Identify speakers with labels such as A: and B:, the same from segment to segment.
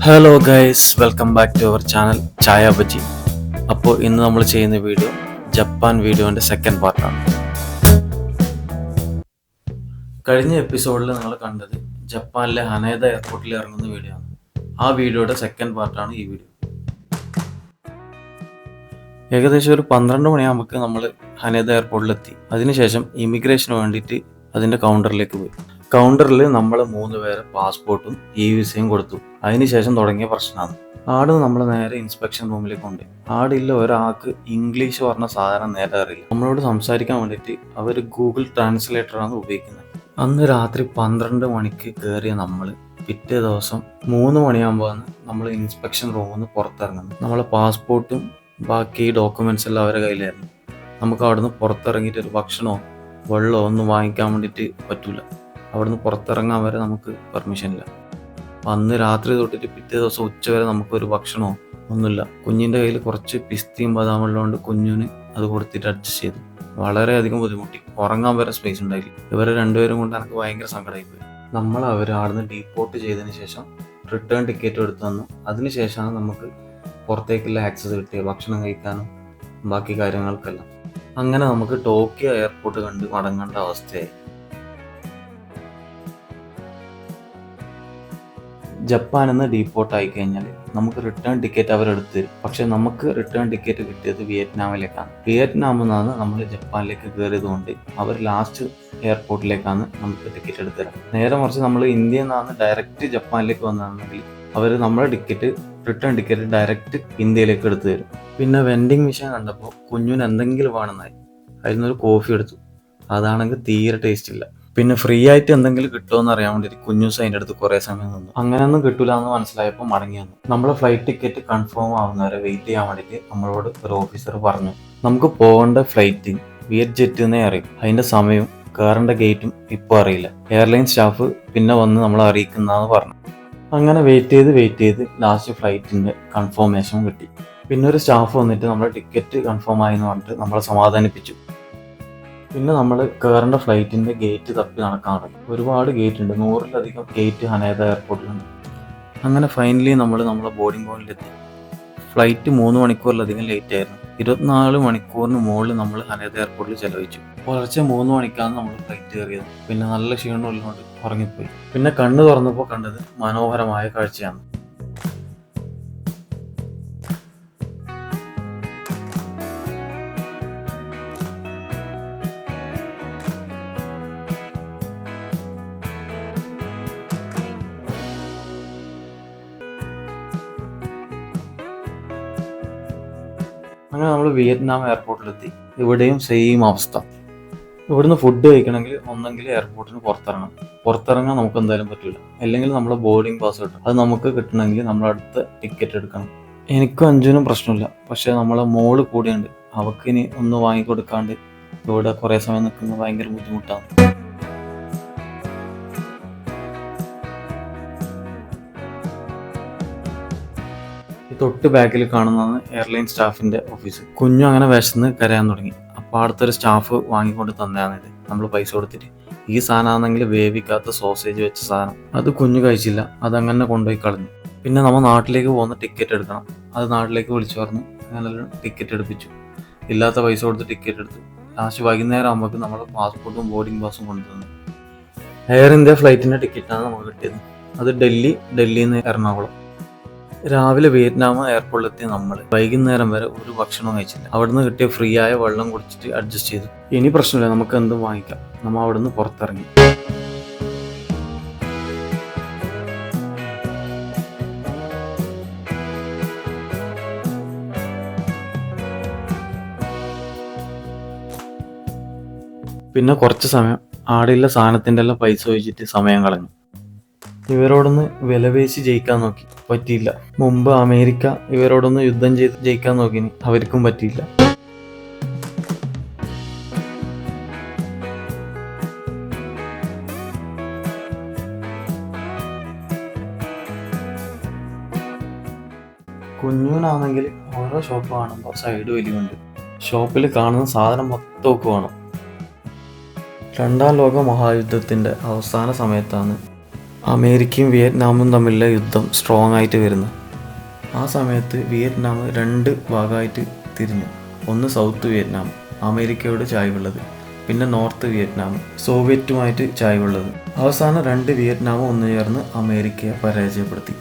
A: Hello guys welcome back to our channel Chaya Bajji അപ്പോൾ ഇന്ന് നമ്മൾ ചെയ്യുന്ന വീഡിയോ ജപ്പാൻ വീഡിയോന്റെ സെക്കൻഡ് പാർട്ടാണ് കഴിഞ്ഞ എപ്പിസോഡിൽ നിങ്ങൾ കണ്ടത് ജപ്പാനിലെ ഹനേദ എയർപോർട്ടിൽ ഇറങ്ങുന്ന വീഡിയോ ആണ്. ആ വീഡിയോയുടെ സെക്കൻഡ് പാർട്ടാണ് ഈ വീഡിയോ ഏകദേശം ഒരു പന്ത്രണ്ട് മണിയാകുമ്പോൾ നമ്മൾ ഹനേദ എയർപോർട്ടിലെത്തി അതിനുശേഷം ഇമിഗ്രേഷന് വേണ്ടിയിട്ട് അതിന്റെ കൗണ്ടറിലേക്ക് പോയി. കൗണ്ടറിൽ നമ്മൾ മൂന്ന് പേരെ പാസ്പോർട്ടും ഇ വിസയും കൊടുത്തു. അതിനുശേഷം തുടങ്ങിയ പ്രശ്നമാണ് ആട് നമ്മൾ നേരെ ഇൻസ്പെക്ഷൻ റൂമിലേക്ക് കൊണ്ട് ആടില്ല ഒരാൾക്ക് ഇംഗ്ലീഷ് പറഞ്ഞ സാധനം നേരെ അറിയില്ല. നമ്മളോട് സംസാരിക്കാൻ വേണ്ടിയിട്ട് അവർ ഗൂഗിൾ ട്രാൻസ്ലേറ്ററാണ് ഉപയോഗിക്കുന്നത്. അന്ന് രാത്രി പന്ത്രണ്ട് മണിക്ക് കയറിയ നമ്മൾ പിറ്റേ ദിവസം മൂന്ന് മണിയാകുമ്പോഴാണ് നമ്മൾ ഇൻസ്പെക്ഷൻ റൂമിൽ നിന്ന് പുറത്തിറങ്ങുന്നത്. നമ്മളെ പാസ്പോർട്ടും ബാക്കി ഡോക്യുമെന്റ്സ് എല്ലാം അവരുടെ കയ്യിലായിരുന്നു. നമുക്ക് അവിടുന്ന് പുറത്തിറങ്ങിയിട്ട് ഒരു ഭക്ഷണമോ വെള്ളമോ ഒന്നും വാങ്ങിക്കാൻ വേണ്ടിയിട്ട് പറ്റൂല. അവിടുന്ന് പുറത്തിറങ്ങാൻ വരെ നമുക്ക് പെർമിഷൻ ഇല്ല. അപ്പം അന്ന് രാത്രി തൊട്ടിട്ട് പിറ്റേ ദിവസം ഉച്ച വരെ നമുക്കൊരു ഭക്ഷണമോ ഒന്നുമില്ല. കുഞ്ഞിന്റെ കയ്യിൽ കുറച്ച് പിസ്തിയും ബദാമും ഉള്ളതുകൊണ്ട് കുഞ്ഞിന് അത് കൊടുത്തിട്ട് അഡ്ജസ്റ്റ് ചെയ്തു. വളരെയധികം ബുദ്ധിമുട്ടി. ഉറങ്ങാൻ വരെ സ്പേസ് ഉണ്ടായില്ല. ഇവരെ രണ്ടുപേരും കൊണ്ട് എനിക്ക് ഭയങ്കര സങ്കടമായി പോയി. നമ്മൾ അവർ അവിടുന്ന് ഡീപ്പോർട്ട് ചെയ്തതിന് ശേഷം റിട്ടേൺ ടിക്കറ്റ് എടുത്തു തന്നു. അതിനുശേഷമാണ് നമുക്ക് പുറത്തേക്കുള്ള ആക്സസ് കിട്ടിയത്. ഭക്ഷണം കഴിക്കാനും ബാക്കി കാര്യങ്ങൾക്കെല്ലാം. അങ്ങനെ നമുക്ക് ടോക്കിയോ എയർപോർട്ട് കണ്ട് മടങ്ങേണ്ട അവസ്ഥയായി. ജപ്പാനിൽ നിന്ന് ഡീപ്പോർട്ട് ആയി കഴിഞ്ഞാൽ നമുക്ക് റിട്ടേൺ ടിക്കറ്റ് അവർ എടുത്തു തരും. പക്ഷെ നമുക്ക് റിട്ടേൺ ടിക്കറ്റ് കിട്ടിയത് വിയറ്റ്നാമിലേക്കാണ്. വിയറ്റ്നാമിൽ നിന്നാണ് നമ്മൾ ജപ്പാനിലേക്ക് കയറിയത് കൊണ്ട് അവർ ലാസ്റ്റ് എയർപോർട്ടിലേക്കാണ് നമുക്ക് ടിക്കറ്റ് എടുത്തു തരാം നേരെ മറിച്ച് നമ്മൾ ഇന്ത്യയിൽ നിന്നാണ് ഡയറക്റ്റ് ജപ്പാനിലേക്ക് വന്നതെങ്കിൽ അവർ നമ്മുടെ ടിക്കറ്റ് റിട്ടേൺ ടിക്കറ്റ് ഡയറക്റ്റ് ഇന്ത്യയിലേക്ക് എടുത്തു തരും. പിന്നെ വെൻഡിങ് മെഷീൻ കണ്ടപ്പോൾ കുഞ്ഞിന് എന്തെങ്കിലും വേണമെന്നായി. അതിൽ നിന്നൊരു കോഫി എടുത്തു. അതാണെങ്കിൽ തീരെ ടേസ്റ്റ് ഇല്ല. പിന്നെ ഫ്രീ ആയിട്ട് എന്തെങ്കിലും കിട്ടുമോ എന്ന് അറിയാൻ വേണ്ടി കുഞ്ഞൂസ് അതിന്റെ അടുത്ത് കുറേ സമയം നിന്നു. അങ്ങനെ ഒന്നും കിട്ടൂല എന്ന് മനസ്സിലായപ്പോൾ മടങ്ങി വന്നു. നമ്മളെ ഫ്ലൈറ്റ് ടിക്കറ്റ് കൺഫേം ആവുന്നവരെ വെയിറ്റ് ചെയ്യാൻ വേണ്ടിയിട്ട് നമ്മളോട് ഒരു ഓഫീസർ പറഞ്ഞു നമുക്ക് പോകേണ്ട ഫ്ലൈറ്റ് വിയറ്റ് ജെറ്റ് എന്നേ അറിയും. അതിന്റെ സമയവും കയറേണ്ട ഗേറ്റും ഇപ്പോൾ അറിയില്ല. എയർലൈൻ സ്റ്റാഫ് പിന്നെ വന്ന് നമ്മളെ അറിയിക്കുന്നതെന്ന് പറഞ്ഞു. അങ്ങനെ വെയിറ്റ് ചെയ്ത് വെയിറ്റ് ചെയ്ത് ലാസ്റ്റ് ഫ്ലൈറ്റിന്റെ കൺഫർമേഷൻ കിട്ടി. പിന്നെ ഒരു സ്റ്റാഫ് വന്നിട്ട് നമ്മുടെ ടിക്കറ്റ് കൺഫേം ആയി എന്ന് പറഞ്ഞിട്ട് നമ്മളെ സമാധാനിപ്പിച്ചു. പിന്നെ നമ്മൾ കയറേണ്ട ഫ്ലൈറ്റിന്റെ ഗേറ്റ് തപ്പി നടക്കാൻ തുടങ്ങി. ഒരുപാട് ഗേറ്റ് ഉണ്ട്. നൂറിലധികം ഗേറ്റ് ഹനേത എയർപോർട്ടിലുണ്ട്. അങ്ങനെ ഫൈനലി നമ്മൾ നമ്മളെ ബോർഡിംഗ് പോയിന്റിലെത്തി ഫ്ലൈറ്റ് മൂന്ന് മണിക്കൂറിലധികം ലേറ്റ് ആയിരുന്നു. ഇരുപത്തിനാല് മണിക്കൂറിന് മുകളിൽ നമ്മൾ ഹനേത എയർപോർട്ടിൽ ചെലവഴിച്ചു. പുലർച്ചെ മൂന്ന് മണിക്കാണ് നമ്മൾ ഫ്ലൈറ്റ് കയറിയത്. പിന്നെ നല്ല ക്ഷീണമുള്ളതുകൊണ്ട് ഉറങ്ങിപ്പോയി. പിന്നെ കണ്ണു തുറന്നപ്പോൾ കണ്ടത് മനോഹരമായ കാഴ്ചയാണ്. അങ്ങനെ നമ്മൾ വിയറ്റ്നാം എയർപോർട്ടിലെത്തി. ഇവിടെയും സെയിം അവസ്ഥ. ഇവിടുന്ന് ഫുഡ് കഴിക്കണമെങ്കിൽ ഒന്നെങ്കിൽ എയർപോർട്ടിന് പുറത്തിറങ്ങണം. പുറത്തിറങ്ങാൻ നമുക്ക് എന്തായാലും പറ്റില്ല. അല്ലെങ്കിൽ നമ്മൾ ബോർഡിംഗ് പാസ് കിട്ടും. അത് നമുക്ക് കിട്ടണമെങ്കിൽ നമ്മൾ അടുത്ത ടിക്കറ്റ് എടുക്കണം. എനിക്കും അഞ്ചിനും പ്രശ്നമില്ല. പക്ഷേ നമ്മളെ മോൾ കൂടിയുണ്ട്. അവക്കിനി ഒന്ന് വാങ്ങിക്കൊടുക്കാണ്ട് ഇവിടെ കുറേ സമയം നിൽക്കുന്നത് ഭയങ്കര ബുദ്ധിമുട്ടാണ്. തൊട്ട് ബാക്കിൽ കാണുന്നതാണ് എയർലൈൻ സ്റ്റാഫിന്റെ ഓഫീസ്. കുഞ്ഞു അങ്ങനെ വിശന്ന് കരയാൻ തുടങ്ങി. അപ്പോൾ അടുത്തൊരു സ്റ്റാഫ് വാങ്ങിക്കൊണ്ട് തന്നെയാണ് ഇത്. നമ്മൾ പൈസ കൊടുത്തിട്ട്. ഈ സാധനമാണെങ്കിൽ വേവിക്കാത്ത സോസേജ് വെച്ച സാധനം. അത് കുഞ്ഞു കഴിച്ചില്ല. അതങ്ങനെ കൊണ്ടുപോയി കളഞ്ഞു. പിന്നെ നമ്മൾ നാട്ടിലേക്ക് പോകുന്ന ടിക്കറ്റ് എടുക്കണം. അത് നാട്ടിലേക്ക് വിളിച്ചു പറഞ്ഞു അങ്ങനെ ടിക്കറ്റ് എടുപ്പിച്ചു. ഇല്ലാത്ത പൈസ കൊടുത്ത് ടിക്കറ്റ് എടുത്തു. ലാസ്റ്റ് വൈകുന്നേരം ആകുമ്പോൾ നമ്മുടെ പാസ്പോർട്ടും ബോർഡിംഗ് പാസും കൊണ്ടുതന്നു എയർ ഇന്ത്യ ഫ്ലൈറ്റിന്റെ ടിക്കറ്റാണ് നമുക്ക് കിട്ടിയത്. അത് ഡൽഹി ഡൽഹിയിൽ നിന്ന് എറണാകുളം. രാവിലെ വിയറ്റ്നാം എയർപോർട്ടിലെത്തി നമ്മൾ വൈകുന്നേരം വരെ ഒരു ഭക്ഷണം കഴിച്ചില്ല. അവിടുന്ന് കിട്ടിയ ഫ്രീ ആയ വെള്ളം കുടിച്ചിട്ട് അഡ്ജസ്റ്റ് ചെയ്തു. ഇനി പ്രശ്നമില്ല നമുക്ക് എന്തും വാങ്ങിക്കാം. നമ്മൾ അവിടുന്ന് പുറത്തിറങ്ങി. പിന്നെ കുറച്ച് സമയം ആടെയുള്ള സാധനത്തിന്റെ എല്ലാം പൈസ ഒഴിച്ചിട്ട് സമയം കളഞ്ഞു. ഇവരോടൊന്ന് വിലപേശി ജയിക്കാൻ നോക്കി. പറ്റിയില്ല. മുമ്പ് അമേരിക്ക ഇവരോടൊന്ന് യുദ്ധം ചെയ്ത് ജയിക്കാൻ നോക്കിന്. അവർക്കും പറ്റിയില്ല. കുഞ്ഞൂനാണെങ്കിൽ ഓരോ ഷോപ്പ് കാണുമ്പോൾ സൈഡ് വലിയുണ്ട് ഷോപ്പിൽ കാണുന്ന സാധനം മൊത്തം ഒക്കെ വേണം. രണ്ടാം ലോക മഹായുദ്ധത്തിന്റെ അവസാന സമയത്താണ് അമേരിക്കയും വിയറ്റ്നാമും തമ്മിലുള്ള യുദ്ധം സ്ട്രോങ് ആയിട്ട് വരുന്നു. ആ സമയത്ത് വിയറ്റ്നാം രണ്ട് ഭാഗമായിട്ട് തിരിഞ്ഞു. ഒന്ന് സൗത്ത് വിയറ്റ്നാം അമേരിക്കയോട് ചായ്വുള്ളത്. പിന്നെ നോർത്ത് വിയറ്റ്നാം സോവിയറ്റുമായിട്ട് ചായ്വുള്ളത്. അവസാനം രണ്ട് വിയറ്റ്നാമും ഒന്ന് ചേർന്ന് അമേരിക്കയെ പരാജയപ്പെടുത്തി.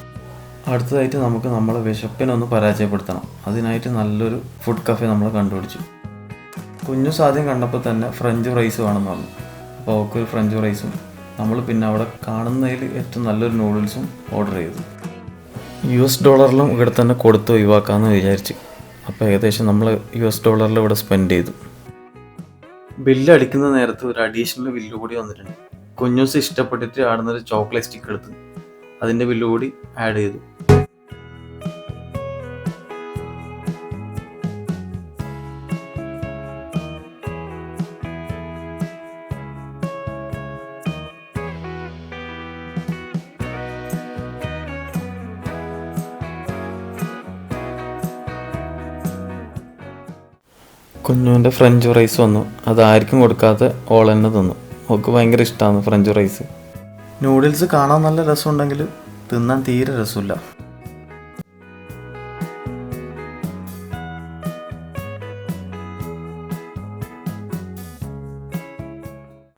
A: അടുത്തതായിട്ട് നമുക്ക് നമ്മളെ വിശപ്പിനൊന്ന് പരാജയപ്പെടുത്തണം. അതിനായിട്ട് നല്ലൊരു ഫുഡ് കഫേ നമ്മൾ കണ്ടുപിടിച്ചു. കുഞ്ഞു സാദ്യം കണ്ടപ്പോൾ തന്നെ ഫ്രഞ്ച് ഫ്രൈസ് വേണമെന്ന് പറഞ്ഞു. അപ്പോൾ അവൾക്കൊരു ഫ്രഞ്ച് ഫ്രൈസും നമ്മൾ പിന്നെ അവിടെ കാണുന്നതിൽ ഏറ്റവും നല്ലൊരു നൂഡിൽസും ഓർഡർ ചെയ്തു. യു എസ് ഡോളറിലും ഇവിടെ തന്നെ കൊടുത്ത് ഒഴിവാക്കാമെന്ന് വിചാരിച്ച്. അപ്പോൾ ഏകദേശം നമ്മൾ യു എസ് ഡോളറിൽ ഇവിടെ സ്പെൻഡ് ചെയ്തു. ബില്ല് അടിക്കുന്ന നേരത്ത് ഒരു അഡീഷണൽ ബില്ല് കൂടി വന്നിട്ടുണ്ട്. കുഞ്ഞൂസ് ഇഷ്ടപ്പെട്ടിട്ട് ആടുന്നൊരു ചോക്ലേറ്റ് സ്റ്റിക്ക് എടുത്ത്. അതിന്റെ ബില്ല് കൂടി ആഡ് ചെയ്തു. കുഞ്ഞുവിന്റെ ഫ്രഞ്ച് ഫ്രൈസ് വന്നു. അത് ആർക്കും കൊടുക്കാതെ ഓൾ തന്നെ തിന്നു. അവൾക്ക് ഭയങ്കര ഇഷ്ടമാണ് ഫ്രഞ്ച് ഫ്രൈസ് നൂഡിൽസ് കാണാൻ നല്ല രസമുണ്ടെങ്കിൽ തിന്നാൻ തീരെ രസമില്ല.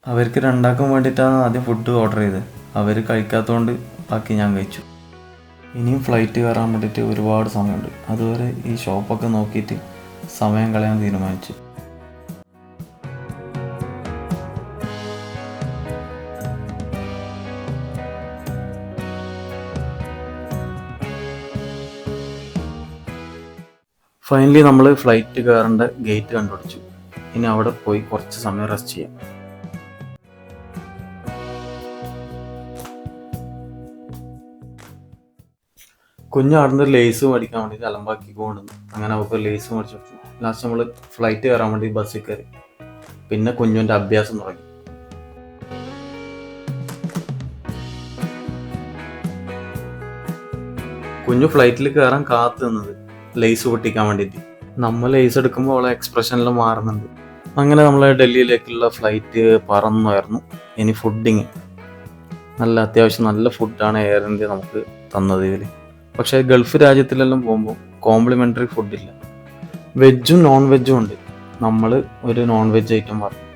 A: അവർക്ക് രണ്ടാക്കാൻ വേണ്ടിയിട്ടാണ് ആദ്യം ഫുഡ് ഓർഡർ ചെയ്തത്. അവർ കഴിക്കാത്തതുകൊണ്ട് ബാക്കി ഞാൻ കഴിച്ചു. ഇനിയും ഫ്ലൈറ്റ് കയറാൻ വേണ്ടിയിട്ട് ഒരുപാട് സമയമുണ്ട്. അതുവരെ ഈ ഷോപ്പൊക്കെ നോക്കിയിട്ട് സമയം കളയാൻ തീരുമാനിച്ചു. ഫൈനലി നമ്മൾ ഫ്ലൈറ്റ് കയറേണ്ട ഗേറ്റ് കണ്ടുപിടിച്ചു. ഇനി അവിടെ പോയി കുറച്ച് സമയം റെസ്റ്റ് ചെയ്യാം. കുഞ്ഞു അവിടുന്ന് ലേസ് മേടിക്കാൻ വേണ്ടി അലമ്പാക്കി കൊണ്ടുവന്നു. അങ്ങനെ അവൾക്ക് ലേസ് മേടിച്ചു. ലാസ്റ്റ് നമ്മൾ ഫ്ലൈറ്റ് കയറാൻ വേണ്ടി ബസ്സിൽ കയറി. പിന്നെ കുഞ്ഞുവിന്റെ അഭ്യാസം തുടങ്ങി. കുഞ്ഞു ഫ്ലൈറ്റിൽ കയറാൻ കാത്തു നിന്നത് ലേസ് പൊട്ടിക്കാൻ വേണ്ടിയിട്ട്. നമ്മൾ ലേസ് എടുക്കുമ്പോൾ അവളെ എക്സ്പ്രഷനിൽ മാറുന്നുണ്ട്. അങ്ങനെ നമ്മൾ ഡൽഹിയിലേക്കുള്ള ഫ്ലൈറ്റ് പറന്നുമായിരുന്നു ഇനി ഫുഡിങ് നല്ല അത്യാവശ്യം നല്ല ഫുഡാണ് എയർ ഇന്ത്യ നമുക്ക് തന്നത് ഇതിൽ പക്ഷേ ഗൾഫ് രാജ്യത്തിലെല്ലാം പോകുമ്പോൾ കോംപ്ലിമെന്ററി ഫുഡില്ല വെജും നോൺ വെജും ഉണ്ട്. നമ്മൾ ഒരു നോൺ വെജ് ഐറ്റം പറഞ്ഞു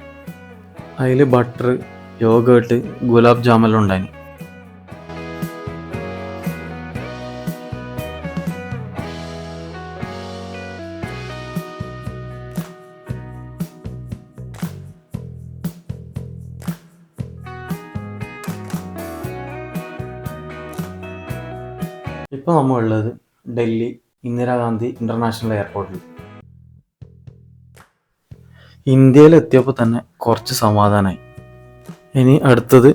A: അതിൽ ബട്ടർ യോഗേട്ട് ഗുലാബ് ജാമെല്ലാം ഉണ്ടായി ഇപ്പോൾ നമ്മൾ ഉള്ളത് ഡൽഹി ഇന്ദിരാഗാന്ധി ഇന്റർനാഷണൽ എയർപോർട്ടിൽ. ഇന്ത്യയിൽ എത്തിയപ്പോൾ തന്നെ കുറച്ച് സമാധാനമായി ഇനി അടുത്തത്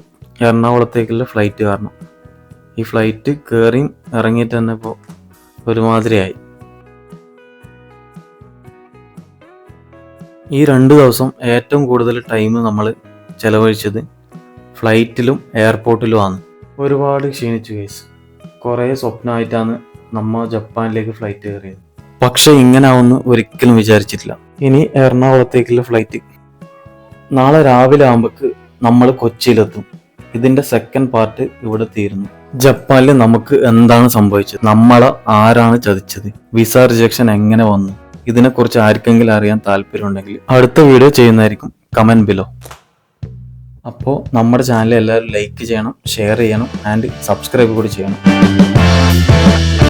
A: എറണാകുളത്തേക്കുള്ള ഫ്ലൈറ്റ് കാരണം. ഈ ഫ്ലൈറ്റ് കയറിയും ഇറങ്ങിയിട്ട് തന്നെ ഇപ്പോൾ ഒരുമാതിരിയായി. ഈ രണ്ട് ദിവസം ഏറ്റവും കൂടുതൽ ടൈം നമ്മൾ ചെലവഴിച്ചത് ഫ്ലൈറ്റിലും എയർപോർട്ടിലുമാണ് ഒരുപാട് ക്ഷീണിച്ചു കേസ് കുറേ സ്വപ്നമായിട്ടാണ് നമ്മ ജപ്പാനിലേക്ക് ഫ്ലൈറ്റ് കയറിയത്. പക്ഷെ ഇങ്ങനെ ആവുമെന്ന് ഒരിക്കലും വിചാരിച്ചിട്ടില്ല. ഇനി എറണാകുളത്തേക്കുള്ള ഫ്ലൈറ്റ് നാളെ രാവിലെ ആകുമ്പോക്ക് നമ്മൾ കൊച്ചിയിലെത്തും. ഇതിന്റെ സെക്കൻഡ് പാർട്ട് ഇവിടെ തീരുന്നു. ജപ്പാനിൽ നമുക്ക് എന്താണ് സംഭവിച്ചത്? നമ്മളെ ആരാണ് ചതിച്ചത്? വിസ റിജക്ഷൻ എങ്ങനെ വന്നു? ഇതിനെക്കുറിച്ച് ആർക്കെങ്കിലും അറിയാൻ താല്പര്യമുണ്ടെങ്കിൽ അടുത്ത വീഡിയോ ചെയ്യുന്നതായിരിക്കും. കമന്റ് ബിലോ അപ്പോൾ നമ്മുടെ ചാനൽ എല്ലാവരും ലൈക്ക് ചെയ്യണം ഷെയർ ചെയ്യണം ആൻഡ് സബ്സ്ക്രൈബ് കൂടി ചെയ്യണം. Thank you.